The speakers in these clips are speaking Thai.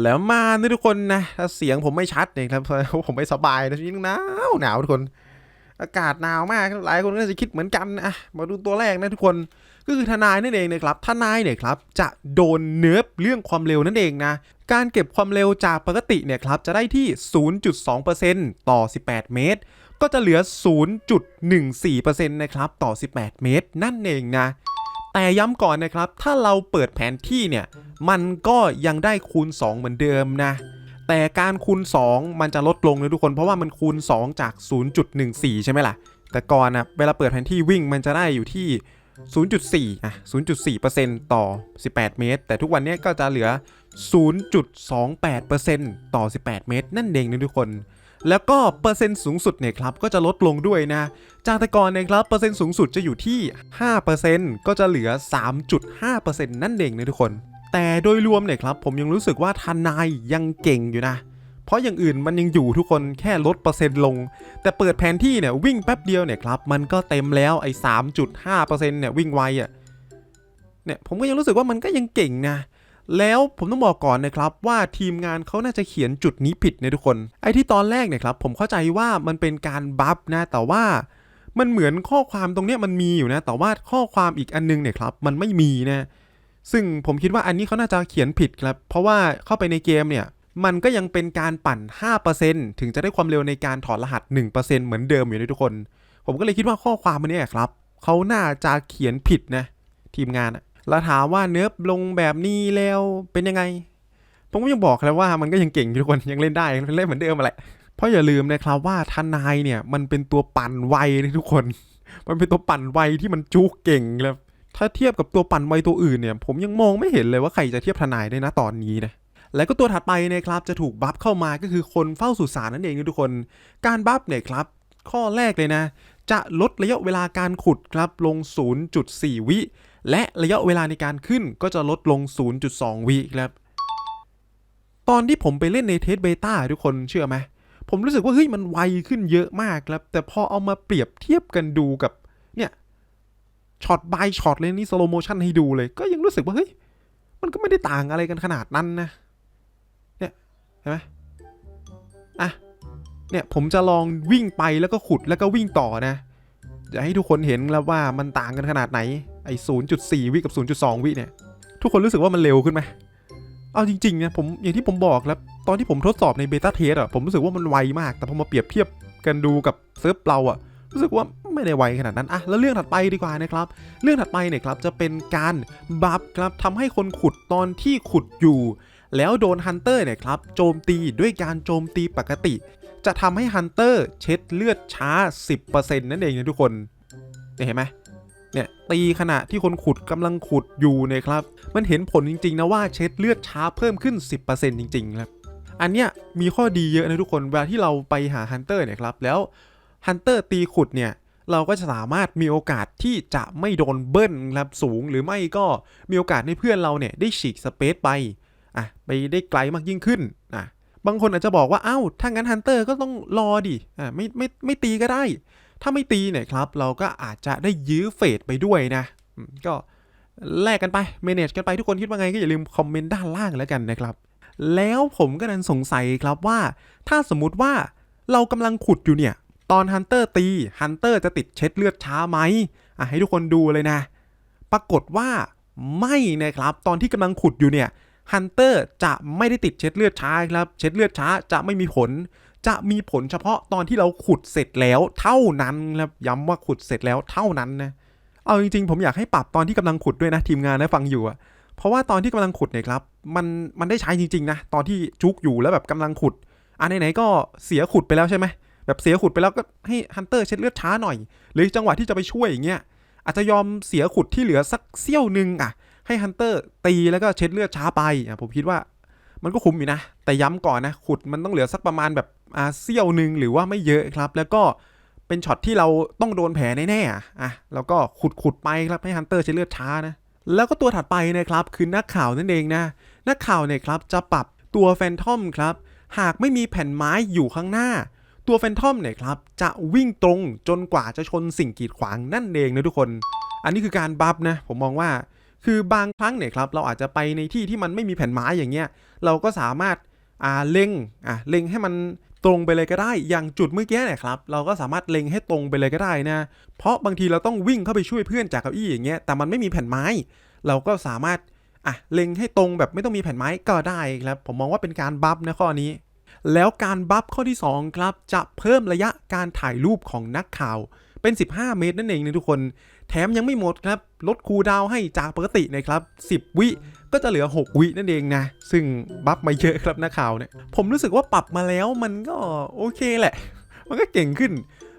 แล้วมานะทุกคนนะถ้าเสียงผมไม่ชัดเนี่ยครับผมไม่สบายนะช่วงนี้หนาวหนาวทุกคน อากาศหนาวมากหลายคนก็จะคิดเหมือนกันนะอะมาดูตัวแรกนะทุกคนก็คือทนายนั่นเองนะครับทนายเนี่ยครับจะโดนเนิร์ฟเรื่องความเร็วนั่นเองนะการเก็บความเร็วจากปกติเนี่ยครับจะได้ที่ 0.2%ต่อ 18 เมตร ก็จะเหลือ 0.14%นะครับต่อ 18 เมตร นั่นเองนะ แต่ย้ำก่อนนะครับ ถ้าเราเปิดแผนที่เนี่ย มันก็ยังได้คูณ 2 เหมือนเดิมนะ แต่การคูณ 2 มันจะลดลงเลยทุกคน เพราะว่ามันคูณ 2 จาก 0.14 ใช่ไหมล่ะ แต่ก่อนนะเวลาเปิดแผนที่วิ่งมันจะได้อยู่ที่ 0.4อะ0.4%ต่อ 18 เมตร แต่ทุกวันนี้ก็จะเหลือ 0.28%ต่อ 18 เมตร นั่นเองนะทุกคน แล้วก็เปอร์เซ็นต์สูงสุดเนี่ยครับก็จะลดลงด้วยนะ จากแต่ก่อนเนี่ยครับเปอร์เซ็นต์สูงสุดจะอยู่ที่ 5%ก็จะเหลือ 3.5%นั่นเองนะทุกคน แต่โดยรวมเนี่ยครับผมยังรู้สึกว่าทนายยังเก่งอยู่นะเพราะอย่างอื่นมันยังอยู่ทุกคนแค่ลดเปอร์เซ็นต์ลง แต่เปิดแผนที่เนี่ยวิ่งแป๊บเดียวเนี่ยครับมันก็เต็มแล้วไอ้3.5%เนี่ยวิ่งไวอะ่ะเนี่ยผมก็ยังรู้สึกว่ามันก็ยังเก่งนะ แล้วผมต้องบอกก่อนนะครับว่าทีมงานเขาน่าจะเขียนจุดนี้ผิดนะทุกคน ไอ้ที่ตอนแรกเนี่ยครับผมเข้าใจว่ามันเป็นการบัฟนะแต่ว่ามันเหมือนข้อความตรงเนี้ยมันมีอยู่นะ แต่ว่าข้อความอีกอันนึงเนี่ยครับมันไม่มีนะ ซึ่งผมคิดว่าอันนี้เขาน่าจะเขียนผิดครับ เพราะว่าเข้าไปในเกมเนี่ยมันก็ยังเป็นการปั่น 5%ถึงจะได้ความเร็วในการถอดรหัส 1%เหมือนเดิมอยู่นะทุกคน ผมก็เลยคิดว่าข้อความอันเนี้ยครับเขาน่าจะเขียนผิดนะ ทีมงานอะ แล้วถามว่าเนิร์ฟลงแบบนี้แล้วเป็นยังไง ผมก็ยังบอกแล้วว่ามันก็ยังเก่งทุกคนยังเล่นได้ยังเล่นเหมือนเดิมมาแหละเพราะอย่าลืมนะครับว่าทนายเนี่ยมันเป็นตัวปั่นไวนะทุกคน มันเป็นตัวปั่นไวที่มันจุกเก่งครับถ้าเทียบกับตัวปั่นไวตัวอื่นเนี่ย ผมยังมองไม่เห็นเลยว่าใครจะเทียบทนายได้นะตอนนี้นะแล้วก็ตัวถัดไปนะครับจะถูกบัฟเข้ามาก็คือคนเฝ้าสุสานนั่นเองนะทุกคน การบัฟเนี่ยครับ ข้อแรกเลยนะ จะลดระยะเวลาการขุดครับลง 0.4 วิ และระยะเวลาในการขึ้นก็จะลดลง 0.2 วิครับ ตอนที่ผมไปเล่นในเทสเบต้าทุกคนเชื่อไหม ผมรู้สึกว่าเฮ้ยมันไวขึ้นเยอะมากครับ แต่พอเอามาเปรียบเทียบกันดูกับเนี่ยช็อตบายช็อตเลยนี่สโลโมชันให้ดูเลย ก็ยังรู้สึกว่าเฮ้ยมันก็ไม่ได้ต่างอะไรกันขนาดนั้นนะ เนี่ยเห็นไหมอะเนี่ยผมจะลองวิ่งไปแล้วก็ขุดแล้วก็วิ่งต่อนะจะให้ทุกคนเห็นแล้วว่ามันต่างกันขนาดไหน ไอ้0.4วิกับ0.2วิเนี่ย ทุกคนรู้สึกว่ามันเร็วขึ้นไหมเอาจริงๆนะผมอย่างที่ผมบอกแล้ว ตอนที่ผมทดสอบในเบต้าเทสอะผมรู้สึกว่ามันไวมาก แต่พอมาเปรียบเทียบกันดูกับเซิร์ฟเราอะรู้สึกว่าไม่ได้ไวขนาดนั้นอะแล้วเรื่องถัดไปดีกว่านะครับ เรื่องถัดไปเนี่ยครับจะเป็นการบัฟครับทำให้คนขุดตอนที่ขุดอยู่ แล้วโดนฮันเตอร์เนี่ยครับโจมตีด้วยการโจมตีปกติ จะทำให้ฮันเตอร์เช็ดเลือดช้า 10%นั่นเองนะทุกคนเนี่ยเห็นไหม เนี่ยตีขณะที่คนขุดกำลังขุดอยู่เนี่ยครับ มันเห็นผลจริงๆนะว่าเช็ดเลือดช้าเพิ่มขึ้น 10%จริงๆครับ อันเนี้ยมีข้อดีเยอะนะทุกคนเวลาที่เราไปหาฮันเตอร์เนี่ยครับแล้วฮันเตอร์ตีขุดเนี่ยเราก็จะสามารถมีโอกาสที่จะไม่โดนเบิ้ลครับสูง หรือไม่ก็มีโอกาสให้เพื่อนเราเนี่ยได้ฉีกสเปซไปอะไปได้ไกลมากยิ่งขึ้นอะบางคนอาจจะบอกว่า เอ้าถ้างั้นฮันเตอร์ก็ต้องรอดิอะไม่ไม่ไม่ตีก็ได้ ถ้าไม่ตีเนี่ยครับ เราก็อาจจะได้ยื้อเฟดไปด้วยนะก็แลกกันไป manage กันไปทุกคนคิดว่าไงก็อย่าลืมคอมเมนต์ด้านล่างแล้วกันนะครับแล้วผมก็นั้นสงสัยครับว่า ถ้าสมมุติว่าเรากำลังขุดอยู่เนี่ย ตอนฮันเตอร์ตีฮันเตอร์จะติดเช็ดเลือดช้าไหมอะให้ทุกคนดูเลยนะ ปรากฏว่าไม่นะครับ ตอนที่กำลังขุดอยู่เนี่ยฮันเตอร์จะไม่ได้ติดเช็ดเลือดช้าครับ เช็ดเลือดช้าจะไม่มีผล จะมีผลเฉพาะตอนที่เราขุดเสร็จแล้วเท่านั้นครับย้ำว่าขุดเสร็จแล้วเท่านั้นนะเอาจริงๆ ผมอยากให้ปรับตอนที่กำลังขุดด้วยนะทีมงานได้ฟังอยู่อะเพราะว่าตอนที่กำลังขุดเนี่ยครับ มันมันได้ใช้จริงๆนะตอนที่จุกอยู่แล้วแบบกำลังขุดอะไหนๆก็เสียขุดไปแล้วใช่ไหมแบบเสียขุดไปแล้วก็ให้ฮันเตอร์เช็ดเลือดช้าหน่อย หรือจังหวะที่จะไปช่วยอย่างเงี้ยอาจจะยอมเสียขุดที่เหลือสักเสี้ยวหนึ่งอะให้ฮันเตอร์ตีแล้วก็เช็ดเลือดช้าไปอะผมคิดว่า มันก็คุ้มอยู่นะ แต่ย้ำก่อนนะขุดมันต้องเหลือสักประมาณแบบ อ่าเสี้ยวหนึ่งหรือว่าไม่เยอะครับ แล้วก็เป็นช็อตที่เราต้องโดนแผลแน่ๆอะแล้วก็ขุดขุดไปครับให้ฮันเตอร์เช็ดเลือดช้านะแล้วก็ตัวถัดไปนะครับคือนักข่าวนั่นเองนะนักข่าวเนี่ยครับจะปรับตัวแฟนทอมครับหากไม่มีแผ่นไม้อยู่ข้างหน้า ตัวแฟนทอมเนี่ยครับจะวิ่งตรงจนกว่าจะชนสิ่งกีดขวางนั่นเองนะทุกคน อันนี้คือการบัฟนะผมมองว่า คือบางครั้งเนี่ยครับเราอาจจะไปในที่ที่มันไม่มีแผ่นไม้อย่างเงี้ยเราก็สามารถอ่าเล็งอะเล็งให้มัน ตรงไปเลยก็ได้ อย่างจุดเมื่อกี้เนี่ยครับ เราก็สามารถเล็งให้ตรงไปเลยก็ได้นะ เพราะบางทีเราต้องวิ่งเข้าไปช่วยเพื่อนจากเก้าอี้อย่างเงี้ย แต่มันไม่มีแผ่นไม้ เราก็สามารถอะเล็งให้ตรงแบบไม่ต้องมีแผ่นไม้ก็ได้ครับ ผมมองว่าเป็นการบัฟนะข้อนี้ แล้วการบัฟข้อที่ 2 ครับ จะเพิ่มระยะการถ่ายรูปของนักข่าวเป็น 15 เมตรนั่นเองนะทุกคน แถมยังไม่หมดครับ ลดคูดาวให้จากปกตินะครับ 10 วิ ก็จะเหลือ 6 วินั่นเองนะ ซึ่งบัฟมาเยอะครับนักข่าวเนี่ย ผมรู้สึกว่าปรับมาแล้วมันก็โอเคแหละ มันก็เก่งขึ้น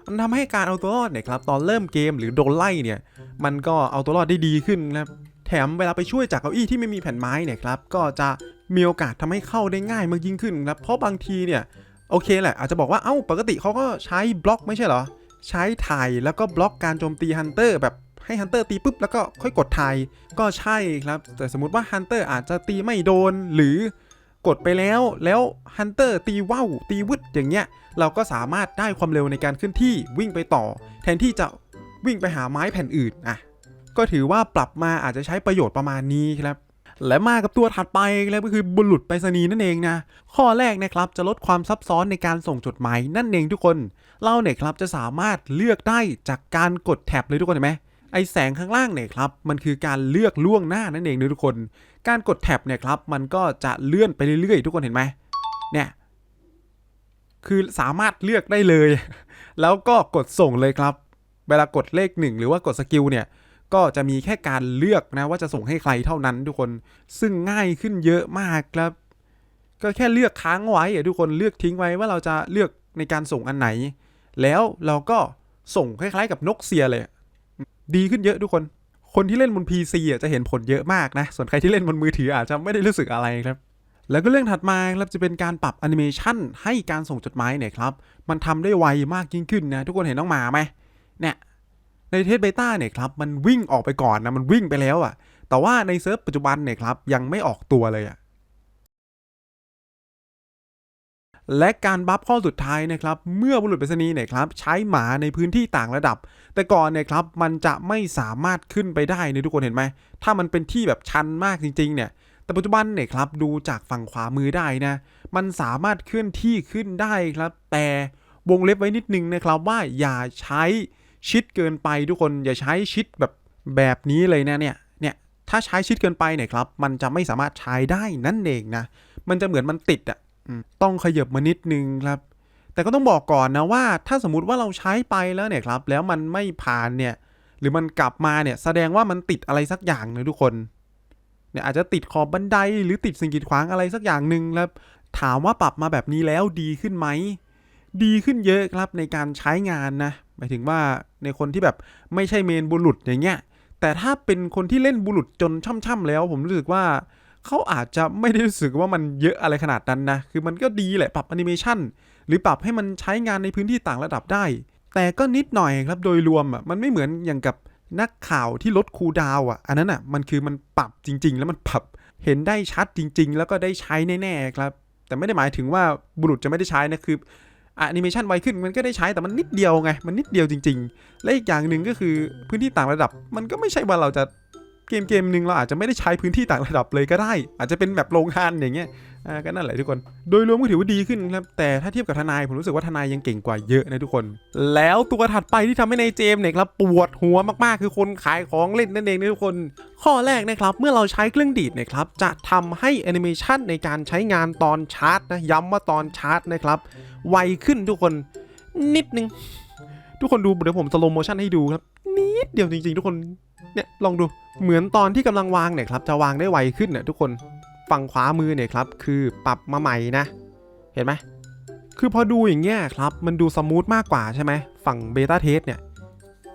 มันทำให้การเอาตัวรอดเนี่ยครับตอนเริ่มเกมหรือโดนไล่เนี่ย มันก็เอาตัวรอดได้ดีขึ้นนะครับแถมเวลาไปช่วยจากเก้าอี้ที่ไม่มีแผ่นไม้เนี่ยครับก็จะมีโอกาสทำให้เข้าได้ง่ายมากยิ่งขึ้นครับเพราะบางทีเนี่ยโอเคแหละอาจจะบอกว่าเอ้าปกติเขาก็ใช้บล็อกไม่ใช่เหรอ ใช้ถ่ายแล้วก็บล็อกการโจมตีฮันเตอร์แบบ ให้ฮันเตอร์ตีปุ๊บแล้วก็ค่อยกดถ่ายก็ใช่ครับ แต่สมมติว่าฮันเตอร์อาจจะตีไม่โดนหรือกดไปแล้วแล้วฮันเตอร์ตีว่าวตีวึดอย่างเงี้ย เราก็สามารถได้ความเร็วในการขึ้นที่วิ่งไปต่อ แทนที่จะวิ่งไปหาไม้แผ่นอื่นอะก็ถือว่าปรับมาอาจจะใช้ประโยชน์ประมาณนี้ครับและมากับตัวถัดไปแล้วก็คือบุรุษไปรษณีย์นั่นเองนะ ข้อแรกนะครับจะลดความซับซ้อนในการส่งจดหมายนั่นเองทุกคน เราเนี่ยครับจะสามารถเลือกได้จากการกดแท็บเลยทุกคนเห็นไหม ไอแสงข้างล่างเนี่ยครับมันคือการเลือกล่วงหน้านั่นเองนะทุกคน การกดแท็บเนี่ยครับมันก็จะเลื่อนไปเรื่อยๆ ทุกคนเห็นไหมเนี่ยคือสามารถเลือกได้เลย แล้วก็กดส่งเลยครับ เวลากดเลขหนึ่งหรือว่ากดสกิลเนี่ยก็จะมีแค่การเลือกนะว่าจะส่งให้ใครเท่านั้นทุกคนซึ่งง่ายขึ้นเยอะมากครับ ก็แค่เลือกค้างไว้อะทุกคนเลือกทิ้งไว้ว่าเราจะเลือกในการส่งอันไหน แล้วเราก็ส่งคล้ายๆกับนกเซียเลย ดีขึ้นเยอะทุกคน คนที่เล่นบน PC อะจะเห็นผลเยอะมากนะ ส่วนใครที่เล่นบนมือถืออาจจะไม่ได้รู้สึกอะไรครับ แล้วก็เรื่องถัดมาครับจะเป็นการปรับแอนิเมชันให้การส่งจดหมายเนี่ยครับ มันทำได้ไวมากยิ่งขึ้นนะ ทุกคนเห็นน้องหมาไหมเนี่ยในเทสเบต้าเนี่ยครับมันวิ่งออกไปก่อนนะมันวิ่งไปแล้วอะ่ะ แต่ว่าในเซิร์ฟปัจจุบันเนี่ยครับยังไม่ออกตัวเลยอะ่ะ และการบัฟข้อสุดท้ายนะครับเมื่อบุรุษไปรษณีย์เนี่ยครับใช้หมาในพื้นที่ต่างระดับ แต่ก่อนเนี่ยครับมันจะไม่สามารถขึ้นไปได้เนทุกคนเห็นไหมถ้ามันเป็นที่แบบชันมากจริงๆเนี่ยแต่ปัจจุบันเนี่ยครับดูจากฝั่งขวามือได้นะมันสามารถเคลื่อนที่ขึ้นได้ครับ แต่วงเล็บไว้นิดนึงนะครับว่าอย่าใช้ชิดเกินไปทุกคนอย่าใช้ชิดแบบแบบนี้เลยนะเนี่ยเนี่ยถ้าใช้ชิดเกินไปเนี่ยครับมันจะไม่สามารถใช้ได้นั่นเองนะมันจะเหมือนมันติดอะ ต้องขยับมานิดนึงครับ แต่ก็ต้องบอกก่อนนะว่า ถ้าสมมติว่าเราใช้ไปแล้วเนี่ยครับ แล้วมันไม่ผ่านเนี่ย หรือมันกลับมาเนี่ย แสดงว่ามันติดอะไรสักอย่างนะทุกคน เนี่ยอาจจะติดขอบบันไดหรือติดสิ่งกีดขวางอะไรสักอย่างหนึ่งแล้วถามว่าปรับมาแบบนี้แล้วดีขึ้นไหม ดีขึ้นเยอะครับในการใช้งานนะ หมายถึงว่าในคนที่แบบไม่ใช่เมนบุรุษอย่างเงี้ย แต่ถ้าเป็นคนที่เล่นบุรุษจนช่ำๆแล้ว ผมรู้สึกว่า เขาอาจจะไม่ได้รู้สึกว่ามันเยอะอะไรขนาดนั้นนะ คือมันก็ดีแหละปรับแอนิเมชันหรือปรับให้มันใช้งานในพื้นที่ต่างระดับได้ แต่ก็นิดหน่อยครับโดยรวมอะมันไม่เหมือนอย่างกับนักข่าวที่ลดคูดาวอะ อันนั้นอะมันคือมันปรับจริง ๆ แล้วมันปรับเห็นได้ชัดจริง ๆ แล้วก็ได้ใช้แน่ๆครับ แต่ไม่ได้หมายถึงว่าบุรุษจะไม่ได้ใช้นะคือแอนิเมชันไวขึ้นมันก็ได้ใช้แต่มันนิดเดียวไง มันนิดเดียวจริง ๆ และอีกอย่างหนึ่งก็คือพื้นที่ต่างระดับ มันก็ไม่ใช่ว่าเราจะ เกมเกมหนึ่งเราอาจจะไม่ได้ใช้พื้นที่ต่างระดับเลยก็ได้ อาจจะเป็นแบบโรงงานอย่างเงี้ยอ่าก็นั่นแหละทุกคน โดยรวมก็ถือว่าดีขึ้นครับ แต่ถ้าเทียบกับทนายผมรู้สึกว่าทนายยังเก่งกว่าเยอะนะทุกคน แล้วตัวถัดไปที่ทำให้ในายเจมส์เนี่ยครับปวดหัวมากๆ คือคนขายของเล่นนั่นเองนะทุกคน ข้อแรกนะครับเมื่อเราใช้เครื่องดีดนะครับจะทำให้แอนิเมชันในการใช้งานตอนชาร์จนะย้ำว่าตอนชาร์จนะครับไวขึ้นทุกคนนิดนึง ทุกคนดูเดี๋ยวผมสโลโมชั่นให้ดูครับนิดเดียวจริงๆ ทุกคน เนี่ยลองดูเหมือนตอนที่กำลังวางเนี่ยครับจะวางได้ไวขึ้นเนี่ยทุกคนฝั่งขวามือเนี่ยครับคือปรับมาใหม่นะ เห็นไหมคือพอดูอย่างเงี้ยครับมันดูสมูทมากกว่าใช่ไหมฝั่งเบต้าเทสเนี่ย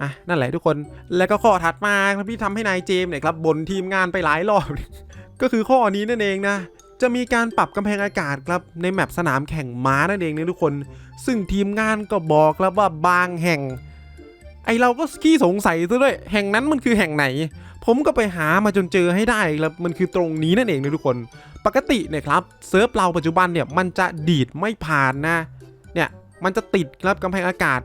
อะนั่นแหละทุกคนแล้วก็ข้อถัดมาครับที่ทำให้นายเจมส์เนี่ยครับบนทีมงานไปหลายรอบ ก็คือข้อนี้นั่นเองนะจะมีการปรับกำแพงอากาศครับในแมปสนามแข่งม้านั่นเองนะทุกคน ซึ่งทีมงานก็บอกครับว่าบางแห่ง ไอเราก็ขี้สงสัยซะด้วย แห่งนั้นมันคือแห่งไหน ผมก็ไปหามาจนเจอให้ได้ครับมันคือตรงนี้นั่นเองนะทุกคน ปกติเนี่ยครับเซิร์ฟเราปัจจุบันเนี่ยมันจะดีดไม่ผ่านนะ เนี่ยมันจะติดครับกำแพงอากาศ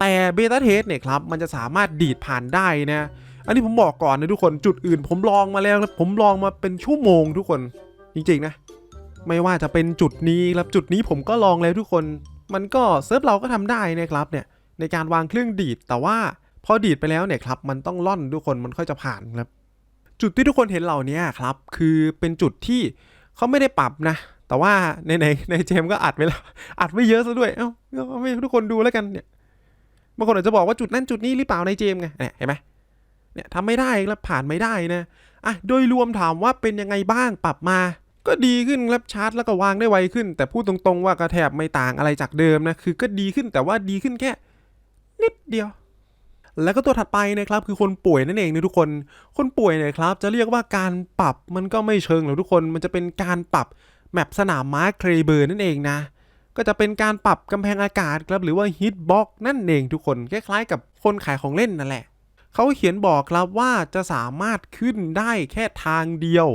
แต่เบต้าเทสเนี่ยครับมันจะสามารถดีดผ่านได้นะ อันนี้ผมบอกก่อนนะทุกคนจุดอื่น ผมลองมาแล้วครับผมลองมาเป็นชั่วโมงทุกคนจริงๆนะ ไม่ว่าจะเป็นจุดนี้ครับจุดนี้ผมก็ลองแล้วทุกคน มันก็เซิร์ฟเราก็ทำได้นะครับเนี่ย ในการวางเครื่องดีด แต่ว่าพอดีดไปแล้วเนี่ยครับมันต้องล่อนทุกคนมันค่อยจะผ่านครับ จุดที่ทุกคนเห็นเหล่านี้ครับคือเป็นจุดที่เขาไม่ได้ปรับนะ แต่ว่าในในในเจมก็อัดไว้แล้วอัดไว้เยอะซะด้วยเอ้าเอาไม่ทุกคนดูแล้วกันเนี่ยบางคนอาจจะบอกว่าจุดนั้นจุดนี้หรือเปล่าในเจมไงเนี่ยเห็นไหมเนี่ยทำไม่ได้แล้วผ่านไม่ได้นะอะโดยรวมถามว่าเป็นยังไงบ้างปรับมา ก็ดีขึ้นครับชาร์จแล้วก็วางได้ไวขึ้น แต่พูดตรงๆว่ากระแทบไม่ต่างอะไรจากเดิมนะคือก็ดีขึ้นแต่ว่าดีขึ้นแค่ นิดเดียว แล้วก็ตัวถัดไปนะครับคือคนป่วยนั่นเองนะทุกคน คนป่วยเนี่ยครับ จะเรียกว่าการปรับมันก็ไม่เชิงหรอกทุกคน มันจะเป็นการปรับแมปสนามม้าเครเบอร์นั่นเองนะ ก็จะเป็นการปรับกำแพงอากาศครับหรือว่าฮิตบ็อกนั่นเองทุกคนคล้ายๆ กับคนขายของเล่นนั่นแหละเขาเขียนบอกครับว่าจะสามารถขึ้นได้แค่ทางเดียว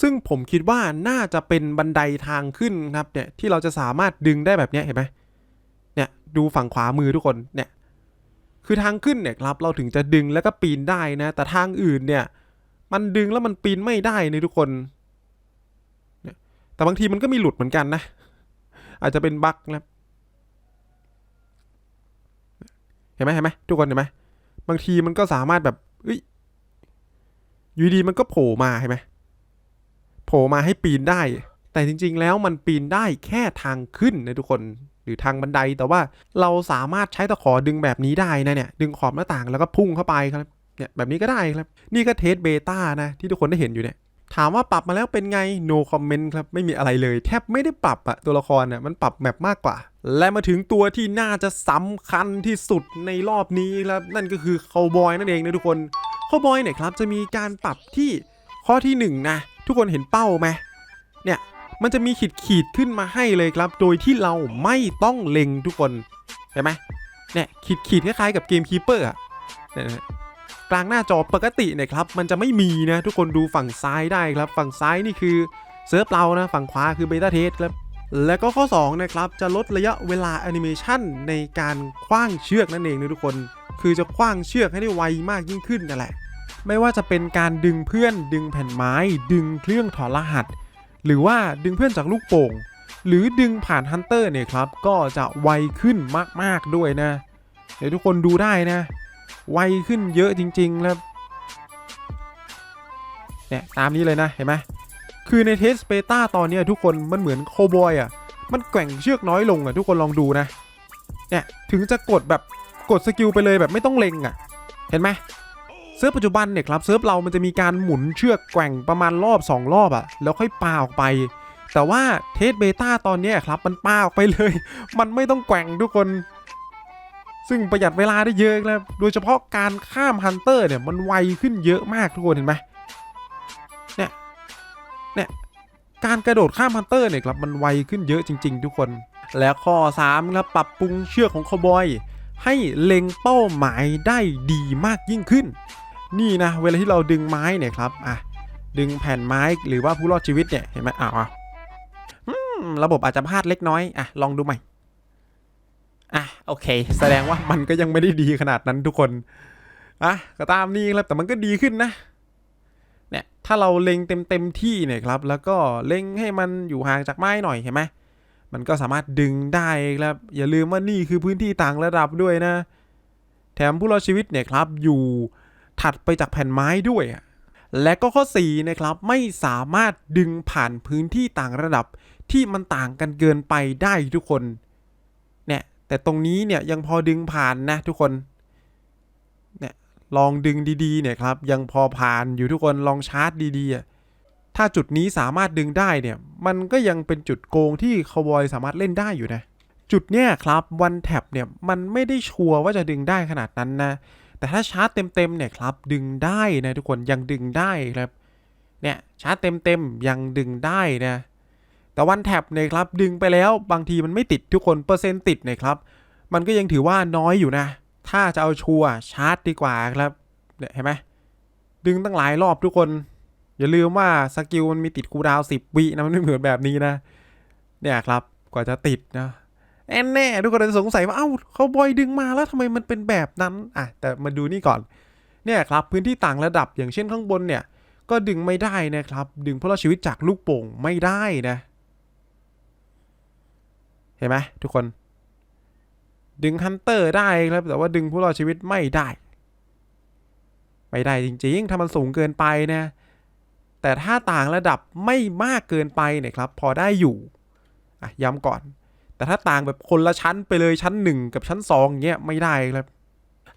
ซึ่งผมคิดว่าน่าจะเป็นบันไดทางขึ้นครับเนี่ยที่เราจะสามารถดึงได้แบบนี้เห็นไหมเนี่ยดูฝั่งขวามือทุกคนเนี่ย คือทางขึ้นเนี่ยครับเราถึงจะดึงแล้วก็ปีนได้นะ แต่ทางอื่นเนี่ย มันดึงแล้วมันปีนไม่ได้นะทุกคนเนี่ยแต่บางทีมันก็มีหลุดเหมือนกันนะ อาจจะเป็นบั๊กนะเห็นไหมเห็นไหมทุกคนเห็นไหมบางทีมันก็สามารถแบบเอ้ยอยู่ดีมันก็โผล่มาเห็นไหมโผล่มาให้ปีนได้ แต่จริง ๆ แล้วมันปีนได้แค่ทางขึ้นนะทุกคน หรือทางบันได แต่ว่าเราสามารถใช้ตะขอดึงแบบนี้ได้นะเนี่ยดึงขอบหน้าต่างแล้วก็พุ่งเข้าไปครับเนี่ยแบบนี้ก็ได้ครับ นี่ก็เทสเบต้านะที่ทุกคนได้เห็นอยู่เนี่ยถามว่าปรับมาแล้วเป็นไง no comment ครับ ไม่มีอะไรเลย แทบไม่ได้ปรับอะตัวละครน่ะมันปรับแมปมากกว่า และมาถึงตัวที่น่าจะสำคัญที่สุดในรอบนี้ครับ นั่นก็คือคาวบอยนั่นเองนะทุกคนคาวบอยเนี่ยครับจะมีการปรับที่ข้อที่หนึ่งนะทุกคนเห็นเป้าไหมเนี่ย มันจะมีขีดขีดขึ้นมาให้เลยครับ โดยที่เราไม่ต้องเล็งทุกคนเห็นไหมเนี่ยขีดขีดคล้ายๆกับเกมคีเปอร์อะเนี่ยนะกลางหน้าจอปกติเนี่ยครับ มันจะไม่มีนะทุกคนดูฝั่งซ้ายได้ครับ ฝั่งซ้ายนี่คือเซิร์ฟเรานะ ฝั่งขวาคือเบต้าเทสครับ แล้วก็ข้อ 2 นะครับ จะลดระยะเวลาแอนิเมชันในการคว้างเชือกนั่นเองนะทุกคน คือจะคว้างเชือกให้ได้ไวมากยิ่งขึ้นนั่นแหละ ไม่ว่าจะเป็นการดึงเพื่อนดึงแผ่นไม้ ดึงเครื่องถอดรหัส หรือว่าดึงเพื่อนจากลูกโป่ง หรือดึงผ่านฮันเตอร์เนี่ยครับ ก็จะไวขึ้นมากๆด้วยนะ เดี๋ยวทุกคนดูได้นะ ไวขึ้นเยอะจริงๆแล้วเนี่ยตามนี้เลยนะเห็นไหมคือในเทสเปต้าตอนนี้ทุกคนมันเหมือนโคบอยอะ มันแกว่งเชือกน้อยลงอะทุกคนลองดูนะ เนี่ยถึงจะกดแบบกดสกิลไปเลยแบบไม่ต้องเล็งอะ เห็นไหม เซิร์ฟปัจจุบันเนี่ยครับเซิร์ฟเรามันจะมีการหมุนเชือกแกว่งประมาณรอบ 2 รอบอะแล้วค่อยปาออกไป แต่ว่าเทสเบต้าตอนนี้ครับมันปาออกไปเลย มันไม่ต้องแกว่งทุกคน ซึ่งประหยัดเวลาได้เยอะครับโดยเฉพาะการข้ามฮันเตอร์เนี่ยมันไวขึ้นเยอะมากทุกคนเห็นไหมเนี่ยเนี่ยการกระโดดข้ามฮันเตอร์เนี่ยครับมันไวขึ้นเยอะจริง ๆ ทุกคน และข้อ3ครับปรับปรุงเชือกของคาบอยให้เล็งเป้าหมายได้ดีมากยิ่งขึ้น นี่นะเวลาที่เราดึงไม้เนี่ยครับอะดึงแผ่นไม้หรือว่าผู้รอดชีวิตเนี่ยเห็นไหมอ้าวอ่อระบบอาจจะพลาดเล็กน้อยอะลองดูใหม่อะโอเค แสดงว่ามันก็ยังไม่ได้ดีขนาดนั้นทุกคนอะก็ตามนี้ครับแต่มันก็ดีขึ้นนะเนี่ยถ้าเราเล็งเต็มเต็มที่เนี่ยครับ แล้วก็เล็งให้มันอยู่ห่างจากไม้หน่อยเห็นไหมมันก็สามารถดึงได้ครับ อย่าลืมว่านี่คือพื้นที่ต่างระดับด้วยนะ แถมผู้รอดชีวิตเนี่ยครับอยู่ ถัดไปจากแผ่นไม้ด้วย และก็ข้อ4นะครับไม่สามารถดึงผ่านพื้นที่ต่างระดับที่มันต่างกันเกินไปได้ทุกคนเนี่ยแต่ตรงนี้เนี่ยยังพอดึงผ่านนะทุกคนเนี่ยลองดึงดีๆเนี่ยครับยังพอผ่านอยู่ทุกคนลองชาร์จดีๆ ถ้าจุดนี้สามารถดึงได้เนี่ยมันก็ยังเป็นจุดโกงที่คาวบอยสามารถเล่นได้อยู่นะจุดเนี้ยครับวันแท็บเนี่ยมันไม่ได้ชัวร์ว่าจะดึงได้ขนาดนั้นนะ แต่ถ้าชาร์จเต็มๆเนี่ยครับดึงได้นะทุกคนยังดึงได้ครับเนี่ยชาร์จเต็มๆยังดึงได้นะแต่วันแท็บเนี่ยครับดึงไปแล้วบางทีมันไม่ติดทุกคนเปอร์เซ็นต์ติดเนี่ยครับมันก็ยังถือว่าน้อยอยู่นะ ถ้าจะเอาชัวร์ชาร์จดีกว่าครับเนี่ยเห็นไหมดึงตั้งหลายรอบทุกคน อย่าลืมว่าสกิลมันมีติดคูดาวสิบวินะมันไม่เหมือนแบบนี้นะ เนี่ยครับกว่าจะติดนะ แน่แน่ทุกคนจะสงสัยว่าเอ้าเขาบอยดึงมาแล้วทำไมมันเป็นแบบนั้นอะแต่มาดูนี่ก่อนเนี่ยครับพื้นที่ต่างระดับอย่างเช่นข้างบนเนี่ย ก็ดึงไม่ได้นะครับ ดึงพลังชีวิตจากลูกโป่งไม่ได้นะ เห็นไหมทุกคน ดึงฮันเตอร์ได้ครับ แต่ว่าดึงผู้รอดชีวิตไม่ได้ ไม่ได้จริงๆถ้ามันสูงเกินไปนะแต่ถ้าต่างระดับไม่มากเกินไปเนี่ยครับ พอได้อยู่อะย้ำก่อน แต่ถ้าต่างแบบคนละชั้นไปเลยชั้น 1 กับชั้น2องเงี้ยไม่ได้ครับ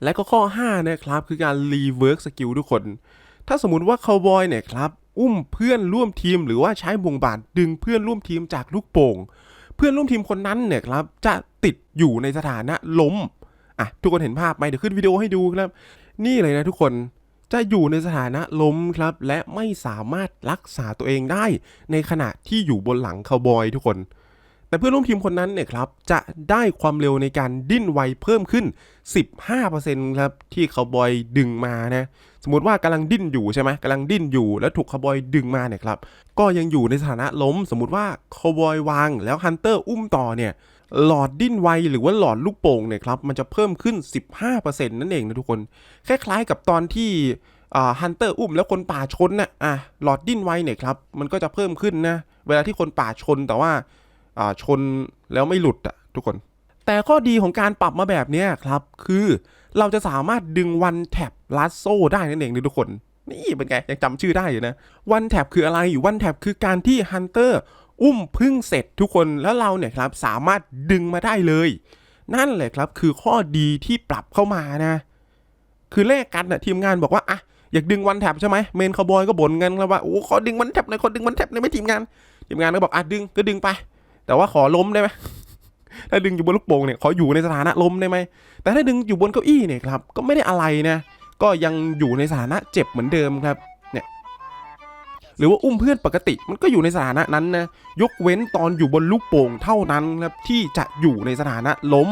และก็ข้อ5นะครับคือการรีเวิร์กสกิลทุกคน ถ้าสมมติว่าคาวบอยเนี่ยครับอุ้มเพื่อนร่วมทีมหรือว่าใช้บวงบาทดึงเพื่อนร่วมทีมจากลูกโป่ง เพื่อนร่วมทีมคนนั้นเนี่ยครับจะติดอยู่ในสถานะล้มอะทุกคนเห็นภาพไหมเดี๋ยวขึ้นวิดีโอให้ดูครับ นี่เลยนะทุกคนจะอยู่ในสถานะล้มครับ และไม่สามารถรักษาตัวเองได้ ในขณะที่อยู่บนหลังคาวบอยทุกคน แต่เพื่อนร่วมทีมคนนั้นเนี่ยครับจะได้ความเร็วในการดิ้นไวเพิ่มขึ้น 15%ครับที่คาบอยดึงมานะสมมติว่ากำลังดิ้นอยู่ใช่ไหมกำลังดิ้นอยู่แล้วถูกคาบอยดึงมาเนี่ยครับก็ยังอยู่ในสถานะล้ม สมมติว่าคาบอยวางแล้วฮันเตอร์อุ้มต่อเนี่ยหลอดดิ้นไวหรือว่าหลอดลูกโป่งเนี่ยครับมันจะเพิ่มขึ้น 15%นั่นเองนะทุกคนคล้ายๆกับตอนที่ฮันเตอร์อุ้มแล้วคนป่าชนน่ะอะหลอดดิ้นไวเนี่ยครับมันก็จะเพิ่มขึ้นนะเวลาที่คนป่าชนแต่ว่า ชนแล้วไม่หลุดอะทุกคน แต่ข้อดีของการปรับมาแบบนี้ครับ คือเราจะสามารถดึงวันแท็บลัสโซได้นั่นเองทุกคน นี่เป็นไง ยังจำชื่อได้อยู่นะวันแท็บคืออะไรวันแท็บคือการที่ฮันเตอร์อุ้มพึ่งเสร็จทุกคนแล้วเราเนี่ยครับสามารถดึงมาได้เลย นั่นแหละครับคือข้อดีที่ปรับเข้ามานะ คือแลกกันนะทีมงานบอกว่าอะอยากดึงวันแท็บใช่ไหมเมนคาวบอยก็บ่นกันแล้วว่าโอ้ขอดึงวันแท็บหน่อยขอดึงวันแท็บหน่อยไม่ทีมงาน ทีมงานก็บอกอะดึงก็ดึงไป แต่ว่าขอล้มได้ไหมถ้าดึงอยู่บนลูกโป่งเนี่ยขออยู่ในสถานะล้มได้ไหมแต่ถ้าดึงอยู่บนเก้าอี้เนี่ยครับก็ไม่ได้อะไรนะก็ยังอยู่ในสถานะเจ็บเหมือนเดิมครับเนี่ยหรือว่าอุ้มเพื่อนปกติมันก็อยู่ในสถานะนั้นนะยกเว้นตอนอยู่บนลูกโป่งเท่านั้นครับที่จะอยู่ในสถานะล้ม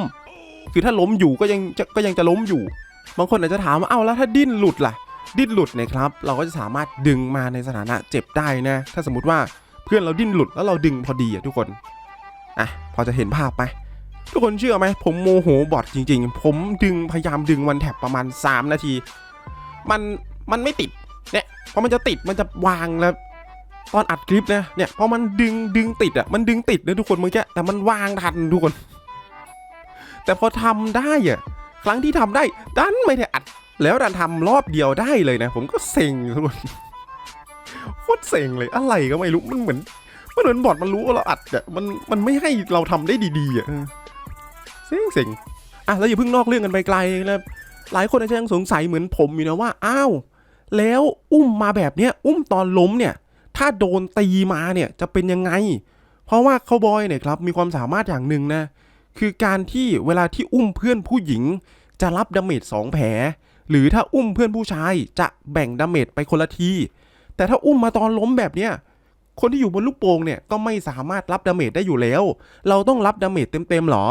คือถ้าล้มอยู่ก็ยังจะก็ยังจะล้มอยู่ บางคนอาจจะถามว่าเอ้าแล้วถ้าดิ้นหลุดล่ะ ดิ้นหลุดเนี่ยครับ เราก็จะสามารถดึงมาในสถานะเจ็บได้นะ ถ้าสมมติว่าเพื่อนเราดิ้นหลุดแล้วเราดึงพอดีอะทุกคน อะพอจะเห็นภาพไหมทุกคนเชื่อไหมผมโมโหบอทจริง ๆ ผมดึงพยายามดึงวันแท็บประมาณ 3 นาที มันมันไม่ติดเนี่ยพอมันจะติดมันจะวางแล้วตอนอัดคลิปนะเนี่ยพอมันดึงดึงติดอะมันดึงติดนะทุกคนเมื่อกี้แต่มันวางทันทุกคน แต่พอทำได้อะครั้งที่ทำได้ดันไม่ได้อัด แล้วดันทำรอบเดียวได้เลยนะ ผมก็เซ็งทุกคนโคตรเซ็งเลยอะไรก็ไม่รู้มันเหมือน มันเหมือนบอทมันรู้ว่าเราอัดอะมันมันไม่ให้เราทำได้ดีๆอะเออเซ็งเซ็งอะแล้วอย่าเพิ่งนอกเรื่องกันไปไกลนะหลายคนอาจจะยังสงสัยเหมือนผมอยู่นะว่าอ้าวแล้วอุ้มมาแบบเนี้ยอุ้มตอนล้มเนี่ย ถ้าโดนตีมาเนี่ยจะเป็นยังไง เพราะว่าเขาบอยเนี่ยครับมีความสามารถอย่างหนึ่งนะ คือการที่เวลาที่อุ้มเพื่อนผู้หญิง จะรับดาเมจสองแผล หรือถ้าอุ้มเพื่อนผู้ชายจะแบ่งดาเมจไปคนละที แต่ถ้าอุ้มมาตอนล้มแบบเนี้ย คนที่อยู่บนลูกโป่งเนี่ยก็ไม่สามารถรับดาเมจได้อยู่แล้ว เราต้องรับดาเมจเต็มๆหรอ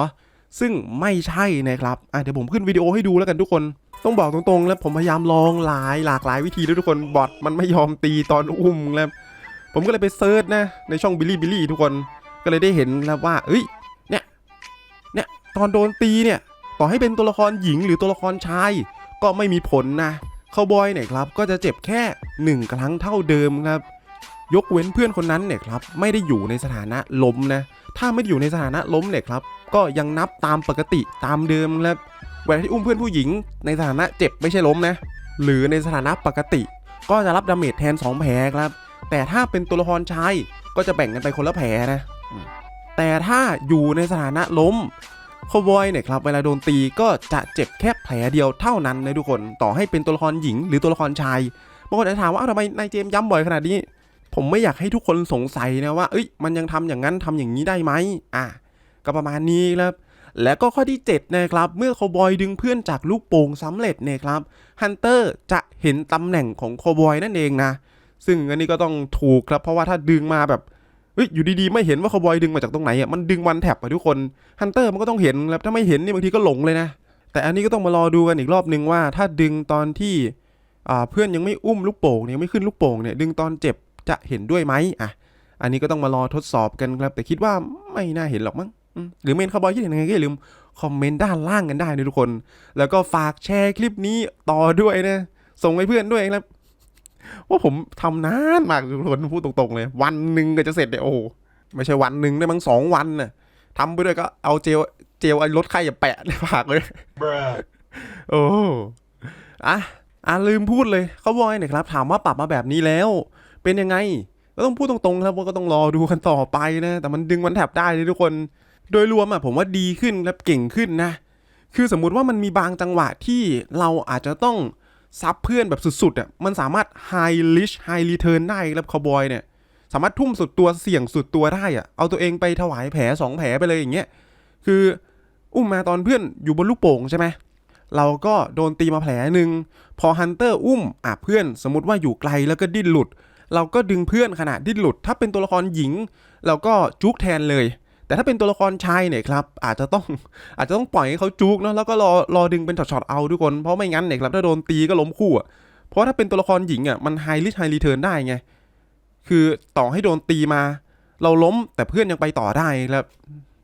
ซึ่งไม่ใช่นะครับอะเดี๋ยวผมขึ้นวิดีโอให้ดูแล้วกันทุกคนต้องบอกตรงๆแล้วผมพยายามลองหลายหลากหลายวิธีด้วยทุกคนบอทมันไม่ยอมตีตอนอุ้มแล้วผมก็เลยไปเซิร์ชนะในช่องบิลลี่บิลลี่ทุกคนก็เลยได้เห็นแล้วว่า เอ้ยเนี่ยเนี่ยตอนโดนตีเนี่ยต่อให้เป็นตัวละครหญิงหรือตัวละครชาย ก็ไม่มีผลนะเขาบอยเนี่ยครับก็จะเจ็บแค่หนึ่งครั้งเท่าเดิมครับ ยกเว้นเพื่อนคนนั้นเนี่ยครับไม่ได้อยู่ในสถานะล้มนะ ถ้าไม่ได้อยู่ในสถานะล้มเนี่ยครับก็ยังนับตามปกติตามเดิมครับเวลาที่อุ้มเพื่อนผู้หญิง ในสถานะเจ็บไม่ใช่ล้มนะ หรือในสถานะปกติ ก็จะรับดาเมจแทน 2 แผลครับ แต่ถ้าเป็นตัวละครชายก็จะแบ่งกันไปคนละแผลนะ แต่ถ้าอยู่ในสถานะล้มคาวบอยเนี่ยครับเวลาโดนตีก็จะเจ็บแค่แผลเดียวเท่านั้นนะทุกคน ต่อให้เป็นตัวละครหญิงหรือตัวละครชายบางคนอาจจะถามว่าทำไมนายเจมส์ย้ำบ่อยขนาดนี้ ผมไม่อยากให้ทุกคนสงสัยนะว่า เอ้ย มันยังทำอย่างนั้นทำอย่างนี้ได้ไหมอะ ก็ประมาณนี้ครับ และก็ข้อที่ 7 นะครับ เมื่อคาบอยดึงเพื่อนจากลูกโป่งสำเร็จเนี่ยครับฮันเตอร์จะเห็นตำแหน่งของคาบอยนั่นเองนะ ซึ่งอันนี้ก็ต้องถูกครับ เพราะว่าถ้าดึงมาแบบเฮ้ยอยู่ดีๆไม่เห็นว่าคาบอยดึงมาจากตรงไหนอะมันดึงวันแท็บอะทุกคนฮันเตอร์มันก็ต้องเห็นครับถ้าไม่เห็นนี่บางทีก็หลงเลยนะ แต่อันนี้ก็ต้องมารอดูกันอีกรอบนึงว่า ถ้าดึงตอนที่เพื่อนยังไม่อุ้มลูกโป่งยยังไม่ขึ้นลูกโป่งเนี่ยดึงตอนเจ็บ จะเห็นด้วยไหมอะ อันนี้ก็ต้องมารอทดสอบกันครับ แต่คิดว่าไม่น่าเห็นหรอกมั้งอืมหรือเมนคาร์บอยคิดเห็นยังไงก็อย่าลืมคอมเมนต์ด้านล่างกันได้นะทุกคน แล้วก็ฝากแชร์คลิปนี้ต่อด้วยนะส่งให้เพื่อนด้วยครับว่าผมทำนานมากทุกคนพูดตรงๆเลย วันหนึ่งก็จะเสร็จเนี่ยโอ้โหไม่ใช่วันหนึ่งได้มั้งสองวันน่ะทำไปด้วยก็เอาเจลเจลไอ้ลดไข้อย่าแปะในปากเลย Bruh. โอ้อะอะลืมพูดเลยเขาบอยเนี่ยครับ ถามว่าปรับมาแบบนี้แล้ว เป็นยังไงก็ต้องพูดตรงๆครับว่าก็ต้องรอดูกันต่อไปนะ แต่มันดึงวันแถบได้เลยทุกคน โดยรวมอะผมว่าดีขึ้นและเก่งขึ้นนะ คือสมมุติว่ามันมีบางจังหวะที่เราอาจจะต้องซับเพื่อนแบบสุดๆอะมันสามารถ high risk high return ได้ครับคาวบอยเนี่ยสามารถทุ่มสุดตัวเสี่ยงสุดตัวได้อะเอาตัวเองไปถวายแผลสองแผลไปเลยอย่างเงี้ยคืออุ้มมาตอนเพื่อนอยู่บนลูกโป่งใช่ไหมเราก็โดนตีมาแผลหนึ่งพอฮันเตอร์อุ้มอะเพื่อนสมมติว่าอยู่ไกลแล้วก็ดิ้นหลุด เราก็ดึงเพื่อนขณะดิ้นหลุด ถ้าเป็นตัวละครหญิง เราก็จุกแทนเลย แต่ถ้าเป็นตัวละครชายเนี่ยครับอาจจะต้องอาจจะต้องปล่อยให้เขาจุกเนาะแล้วก็รอรอดึงเป็นช็อตๆเอาทุกคนเพราะไม่งั้นเนี่ยครับถ้าโดนตีก็ล้มคู่อะเพราะถ้าเป็นตัวละครหญิงอะมันไฮลิชไฮรีเทิร์นได้ไงคือต่อให้โดนตีมา เราล้มแต่เพื่อนยังไปต่อได้ครับ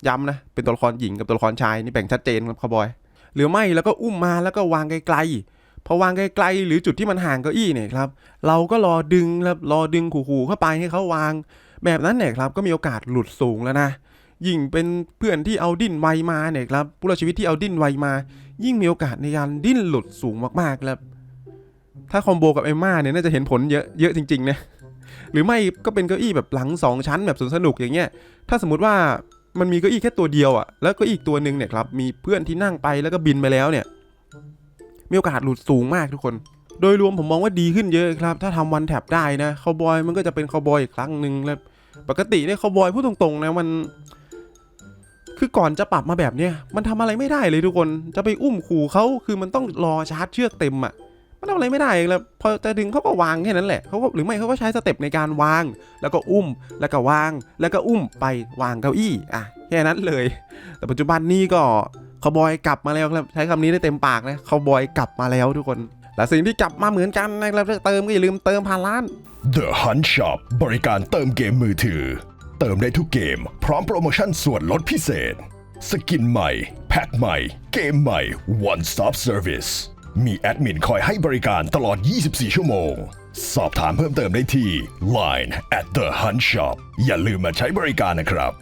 ย้ำนะเป็นตัวละครหญิงกับตัวละครชายนี่แบ่งชัดเจนครับคาวบอยหรือไม่แล้วก็อุ้มมาแล้วก็วางไกลๆ พอวางไกลๆหรือจุดที่มันห่างเก้าอี้เนี่ยครับเราก็รอดึงครับรอดึงขู่ๆเข้าไปให้เขาวาง แบบนั้นเนี่ยครับก็มีโอกาสหลุดสูงแล้วนะยิ่งเป็นเพื่อนที่เอาดิ้นไวมาเนี่ยครับผู้รอดชีวิตที่เอาดิ้นไวมา ยิ่งมีโอกาสในการดิ้นหลุดสูงมากๆครับถ้าคอมโบกับเอมมาเนี่ยน่าจะเห็นผลเยอะเยอะจริงๆนะหรือไม่ก็เป็นเก้าอี้แบบหลังสองชั้นแบบสนสนุกอย่างเงี้ยถ้าสมมติว่ามันมีเก้าอี้แค่ตัวเดียวอะ่ะแล้วก็อีกตัวหนึ่งเนี่ยครับมีเพื่อนที่นั่งไปแล้วก็บินไปแล้วเนี่ย มีโอกาสหลุดสูงมากทุกคน โดยรวมผมมองว่าดีขึ้นเยอะครับ ถ้าทำวันแท็บได้นะคาวบอยมันก็จะเป็นคาวบอยอีกครั้งหนึ่งแล้วปกติเนี่ยคาวบอยพูดตรงๆนะมัน คือก่อนจะปรับมาแบบเนี้ยมันทำอะไรไม่ได้เลยทุกคนจะไปอุ้มขู่เขาคือมันต้องรอชาร์จเชือกเต็มอะ่ะมันทำอะไรไม่ได้แล้วพอจะดึงเขาก็วางแค่นั้นแหละเขาก็หรือไม่เขาก็ใช้สเต็ปในการวาง แล้วก็อุ้ม แล้วก็วาง แล้วก็อุ้มไปวางเก้าอี้อะแค่นั้นเลย แต่ปัจจุบันนี้ก็ คาวบอยกลับมาแล้วครับใช้คำนี้ได้เต็มปากนะคาวบอยกลับมาแล้วทุกคน และสิ่งที่กลับมาเหมือนกันนะครับเติมก็อย่าลืมเติมผ่านร้าน The Hunt Shop บริการเติมเกมมือถือ เติมได้ทุกเกม พร้อมโปรโมชั่นส่วนลดพิเศษ สกินใหม่ แพ็คใหม่ เกมใหม่ One Stop Service มีแอดมินคอยให้บริการตลอด 24 ชั่วโมง สอบถามเพิ่มเติมได้ที่ Line at the Hunt Shop อย่าลืมมาใช้บริการนะครับ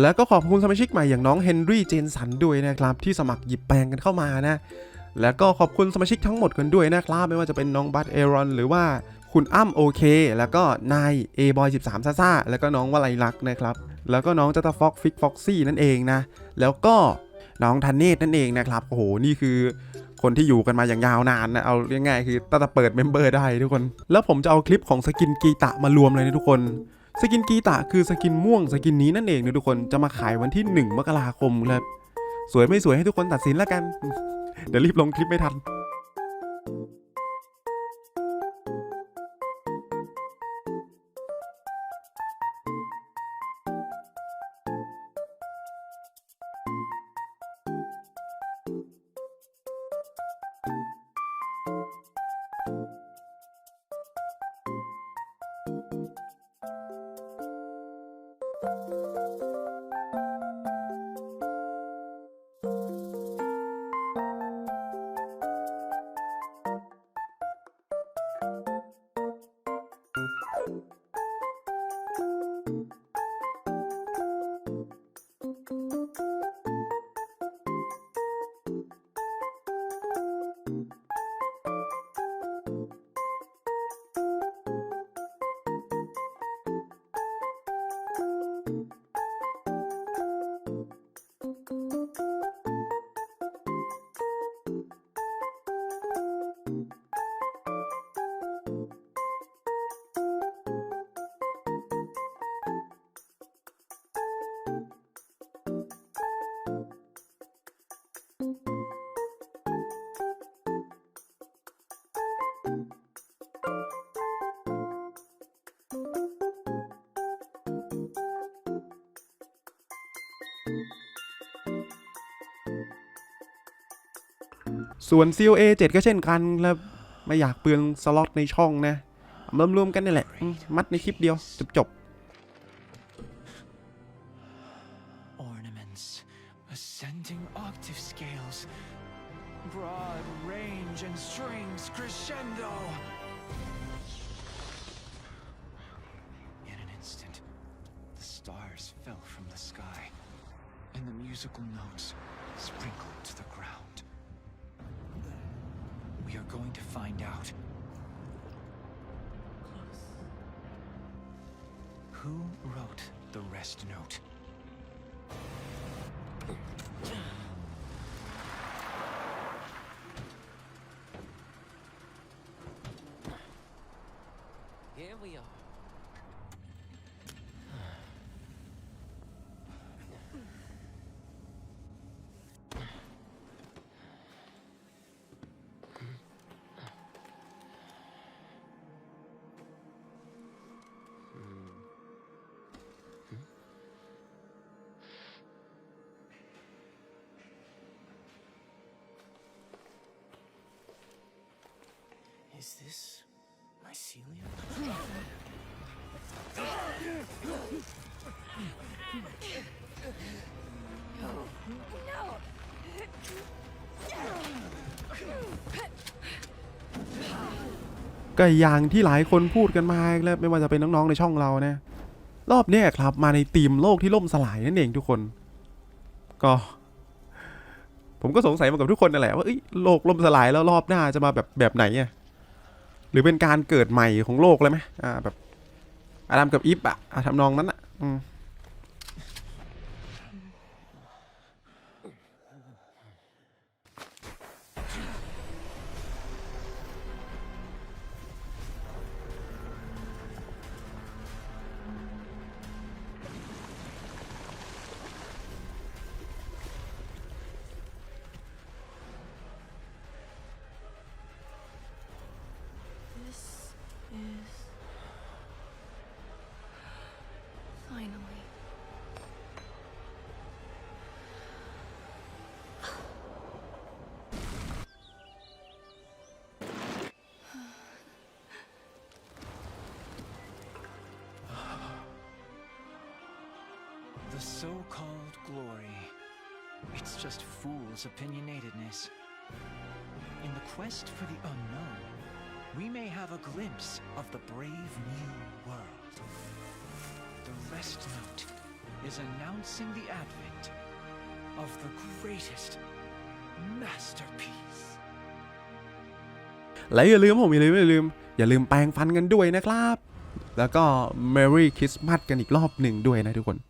แล้วก็ขอบคุณสมาชิกใหม่อย่างน้องเฮนรี่เจนสันด้วยนะครับ ที่สมัครหยิบแปลงกันเข้ามานะ แล้วก็ขอบคุณสมาชิกทั้งหมดกันด้วยนะครับ ไม่ว่าจะเป็นน้องบัตเอรอนหรือว่าคุณอ้ำโอเค แล้วก็นายเอบอย13ซ่าซ่าแล้วก็น้องวลัยลักษ์นะครับ แล้วก็น้องจัตฟ็อกฟิกฟ็อกซี่นั่นเองนะ แล้วก็น้องทันเนตนั่นเองนะครับ โอ้โห นี่คือคนที่อยู่กันมาอย่างยาวนานนะ เอาเรียกง่ายๆคือตั้งแต่เปิดเมมเบอร์ได้ทุกคน แล้วผมจะเอาคลิปของสกินกีตะมารวมเลยนะทุกคน สกินกีตะคือสกินม่วงสกินนี้นั่นเองนะทุกคนจะมาขายวันที่ 1 มกราคมครับสวยไม่สวยให้ทุกคนตัดสินแล้วกัน เดี๋ยวรีบลงคลิปไม่ทัน ส่วน COA 7 ก็เช่นกันแล้วไม่อยากเปลืองสล็อตในช่องนะรวมๆกันนี่แหละมมัดในคลิปเดียวจบจบ who wrote the rest note. Is this mycelium? No! ก็อย่างที่หลายคนพูดกันมาแล้วไม่ว่าจะเป็นน้องๆในช่องเรานะรอบนี้ครับมาในธีมโลกที่ล่มสลายนั่นเองทุกคน ก็ ผมก็สงสัยมากับทุกคนนั่นแหละว่าโลกล่มสลายแล้วรอบหน้าจะมาแบบแบบไหนอะ หรือเป็นการเกิดใหม่ของโลกเลยไหมอ่าแบบอาดัมกับอีฟอะอะทำนองนั้นอะอืม is. Finally. The so-called glory. It's just fool's opinionatedness. In the quest for the unknown, we may have a glimpse of the brave new world. The rest note is announcing the advent of the greatest masterpiece. และอย่าลืมผมอย่าลืมอย่าลืมอย่าลืมแปรงฟันกันด้วยนะครับ แล้วก็ Merry Christmas กันอีกรอบหนึ่งด้วยนะทุกคน